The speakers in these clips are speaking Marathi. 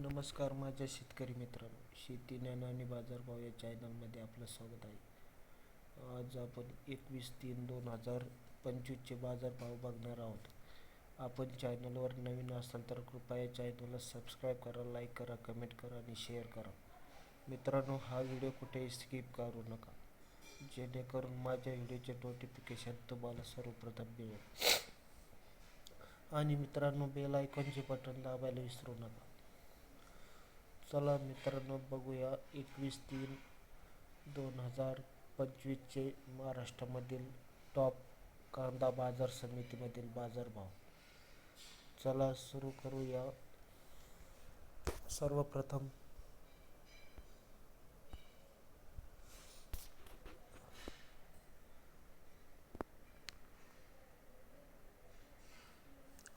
नमस्कार माझ्या शेतकरी मित्रांनो शेती ज्ञान आणि बाजारभाव या चॅनलमध्ये आपलं स्वागत आहे. आज आपण एकवीस तीन दोन हजार पंचवीसचे बाजारभाव बघणार आहोत. आपण चॅनलवर नवीन असाल तर कृपया चॅनलला सबस्क्राईब करा लाईक करा कमेंट करा आणि शेअर करा. मित्रांनो हा व्हिडिओ कुठेही स्किप करू नका. जेणेकरून माझ्या व्हिडिओचे नोटिफिकेशन तुम्हाला सर्वप्रथम मिळेल. आणि मित्रांनो बेल आयकॉनचे बटन दाबायला विसरू नका. चला मित्रांनो बघूया. एकवीस तीन दोन हजार पंचवीसचे महाराष्ट्रामधील टॉप कांदा बाजार समितीमधील बाजारभाव. चला सुरू करूया. सर्वप्रथम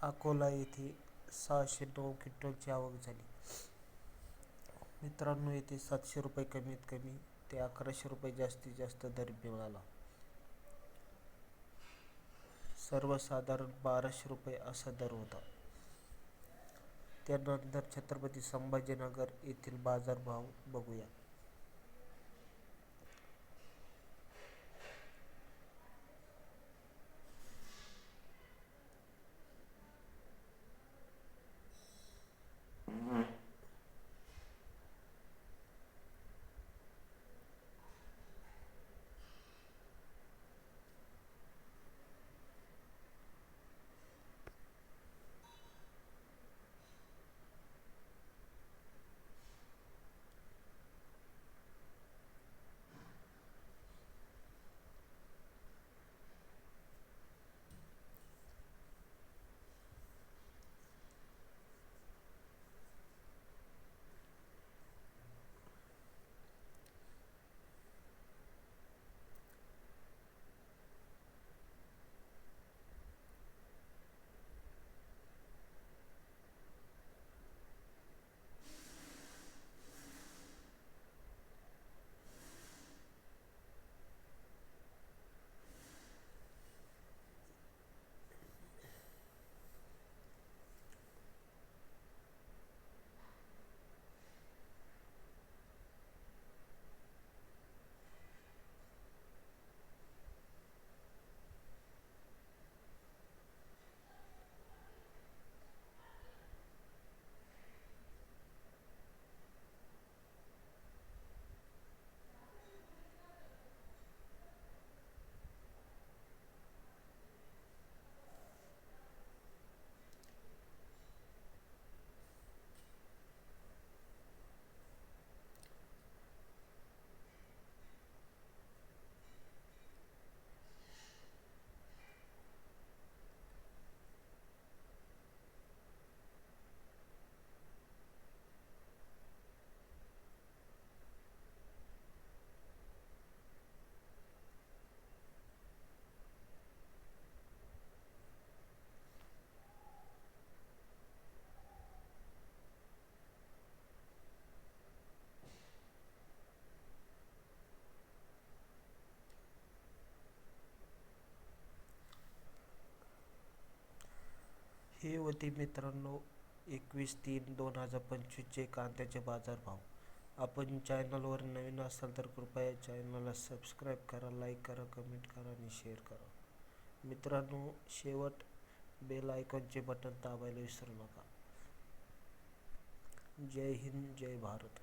अकोला येथे सहाशे नऊ क्विंटलची आवक झाली. मित्रांनो येथे सातशे रुपये कमीत कमी ते अकराशे रुपये जास्तीत जास्त दर मिळाला. सर्वसाधारण बाराशे रुपये असा दर होता. त्यानंतर छत्रपती संभाजीनगर येथील बाजारभाव बघूया. हे मित्रांनो. एकवीस तीन दोन हजार पंचवीसचे कांद्याचे बाजारभाव. आपण चॅनलवर नवीन असाल तर कृपया चॅनलला सबस्क्राईब करा लाईक करा कमेंट करा आणि शेअर करा. मित्रांनो शेवट बेल आयकॉनचे बटन दाबायला विसरू नका. जय हिंद जय भारत.